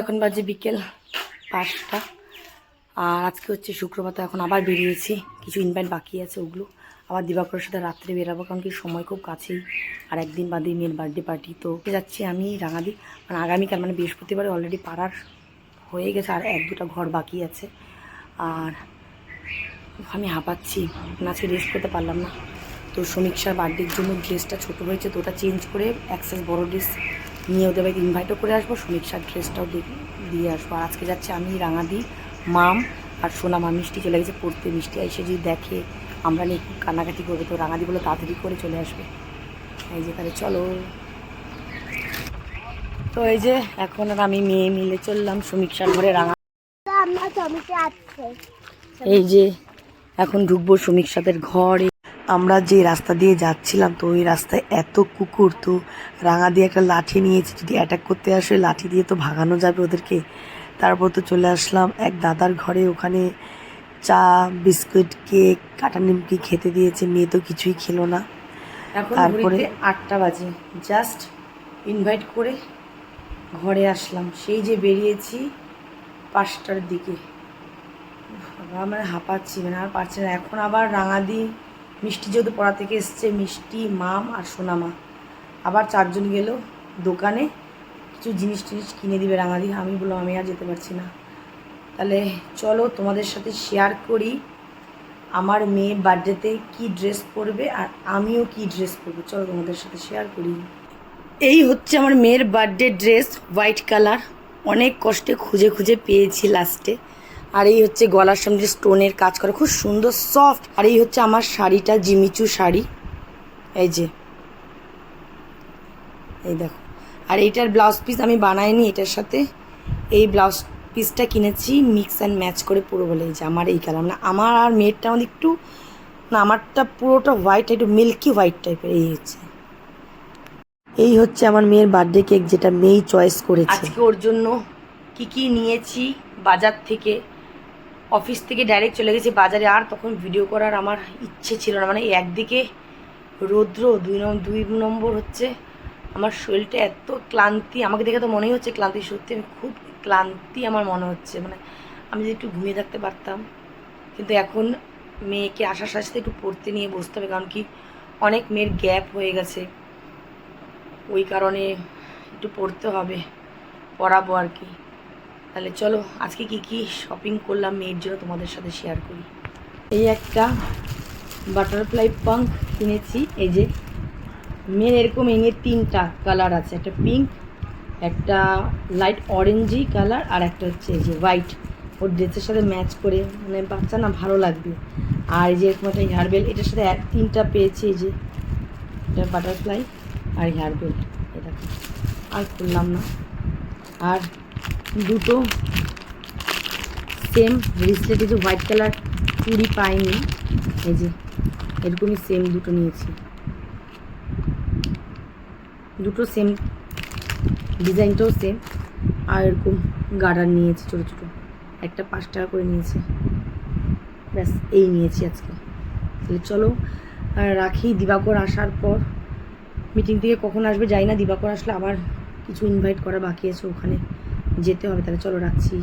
এখন বাজে বিকেল পাঁচটা। আর আজকে হচ্ছে শুক্রবার, তো এখন আবার বেরিয়েছি। কিছু ইনভাইট বাকি আছে ওগুলো। আবার দিবাকরের সাথে রাত্রে বেরাবো, কারণ কি সময় খুব কাছেই। আর একদিন বাদে মেয়ের বার্থডে পার্টি তো যাচ্ছি আমি, রাঙাদি। মানে আগামীকাল মানে বৃহস্পতিবারে অলরেডি পাড়ার হয়ে গেছে, আর এক দুটা ঘর বাকি আছে। আর আমি হাঁপাচ্ছি নাচে রেস্ট করতে পারলাম না। তো সমীক্ষার বার্থডের জন্য ড্রেসটা ছোটো হয়েছে, তো ওটা চেঞ্জ করে অ্যাক্সেস বড় ড্রেস নিয়ে ওদের বাড়িতে ইনভাইটও করে আসব সমীক্ষার ড্রেসটাও দিয়ে- আসব। আর আজকে যাচ্ছে আমি রাঙাদি মাম আর সোনামা মিষ্টি চলে গেছে পড়তে। মিষ্টি এসে যদি দেখে আমরা নিয়ে খুব কান্নাকাটি করবে। তো রাঙাদি বলে তাড়াতাড়ি করে চলে আসবে। এই যে তাহলে চলো। তো এই যে এখন আর আমি মেয়ে মিলে চললাম সমীক্ষার ঘরে রাঙা এই যে এখন ঢুকবো সমীক্ষাদের ঘরে। আমরা যে রাস্তা দিয়ে যাচ্ছিলাম তো ওই রাস্তায় এত কুকুর তো রাঙা দিয়ে একটা লাঠি নিয়েছি। যদি অ্যাটাক করতে আসে লাঠি দিয়ে তো ভাগানো যাবে ওদেরকে। তারপর তো চলে আসলাম এক দাদার ঘরে। ওখানে চা বিস্কুট কেক কাটা নিমকি খেতে দিয়েছে। মেয়ে তো কিছুই খেলো না। তারপরে আটটা বাজে। জাস্ট ইনভাইট করে ঘরে আসলাম। সেই যে বেরিয়েছি পাঁচটার দিকে। বাবা মানে হাঁপাচ্ছি মানে আর পারছি না। এখন আবার রাঙা রাঙাদি মিষ্টি যেহেতু পড়া থেকে এসছে, মিষ্টি, মাম আর সোনামা। আবার চারজন গেল দোকানে, কিছু জিনিস টিনিস কিনে দিবে রাঙাদি আমি বললাম, আমি আর যেতে পারছি না। তাহলে চলো তোমাদের সাথে শেয়ার করি, আমার মেয়ে বার্থডেতে কি ড্রেস পরবে আর আমিও কি ড্রেস পরবো। চলো তোমাদের সাথে শেয়ার করি। এই হচ্ছে আমার মেয়ের বার্থডে ড্রেস হোয়াইট কালার অনেক কষ্টে খুঁজে খুঁজে পেয়েছি লাস্টে আর এই হচ্ছে গলার সামনে স্টোনের কাজ করা। খুব সুন্দর সফট আর এই হচ্ছে আমার শাড়িটা, জিমিচু শাড়ি। এই যে। এই দেখো। আর এইটার ব্লাউজ পিস আমি বানাইনি, এটার সাথে এই ব্লাউজ পিসটা কিনেছি মিক্স অ্যান্ড ম্যাচ করে পুরো বলে। এই যে আমার এই কালার। না আমার আর মেয়েরটা আমাদের একটু, না, আমারটা পুরোটা হোয়াইট একটু মিল্কি হোয়াইট টাইপের এই হচ্ছে। এই হচ্ছে আমার মেয়ের বার্থডে কেক যেটা মেয়েই চয়েস করেছে। আজকে ওর জন্য কি কি নিয়েছি বাজার থেকে? অফিস থেকে ডাইরেক্ট চলে গেছি বাজারে, আর তখন ভিডিও করার আমার ইচ্ছে ছিল না। মানে একদিকে রৌদ্র, দুই নম্বর দুই নম্বর হচ্ছে আমার শরীরটা এত ক্লান্তি, আমাকে দেখে তো মনেই হচ্ছে ক্লান্তি। সত্যি আমি খুব ক্লান্তি আমার মনে হচ্ছে। মানে আমি যদি একটু ঘুমিয়ে থাকতে পারতাম, কিন্তু এখন মেয়েকে আসার সাথে একটু পড়তে নিয়ে বসতে হবে, কারণ কি অনেক মেয়ের গ্যাপ হয়ে গেছে। ওই কারণে একটু পড়তে হবে, পড়াবো আর কি। তাহলে চলো, আজকে কি কি শপিং করলাম মেয়ের জন্য তোমাদের সাথে শেয়ার করি। এই একটা বাটারফ্লাই পাঙ্ক কিনেছি, এই যে মেয়ের এরকম এনে তিনটা কালার আছে, একটা পিঙ্ক একটা লাইট অরেঞ্জি কালার আর একটা হচ্ছে এই যে হোয়াইট ওর ড্রেসের সাথে ম্যাচ করে মানে বাচ্চা না ভালো লাগবে। আর এই যে এরকম একটা হেয়ারবেল এটার সাথে এক, তিনটা পেয়েছি এই যে এটা বাটারফ্লাই আর হেয়ারবেল এটা আর করলাম না। আর দুটো। সেম এই যে হোয়াইট কালার চুড়ি পাইনি, এই যে এরকমই সেম দুটো নিয়েছি। দুটো সেম ডিজাইনটাও সেম আর এরকম গার্ডার নিয়েছি ছোটো ছোটো। একটা পাঁচ টাকা করে নিয়েছি। ব্যাস, এই নিয়েছি আজকে। তাহলে চলো রাখি দিবাকর আসার পর। মিটিং থেকে কখন আসবে যাই না, দিবাকর আসলে আবার কিছু ইনভাইট করা বাকি আছে ওখানে। যেতে হবে তাহলে চলো রাখছি।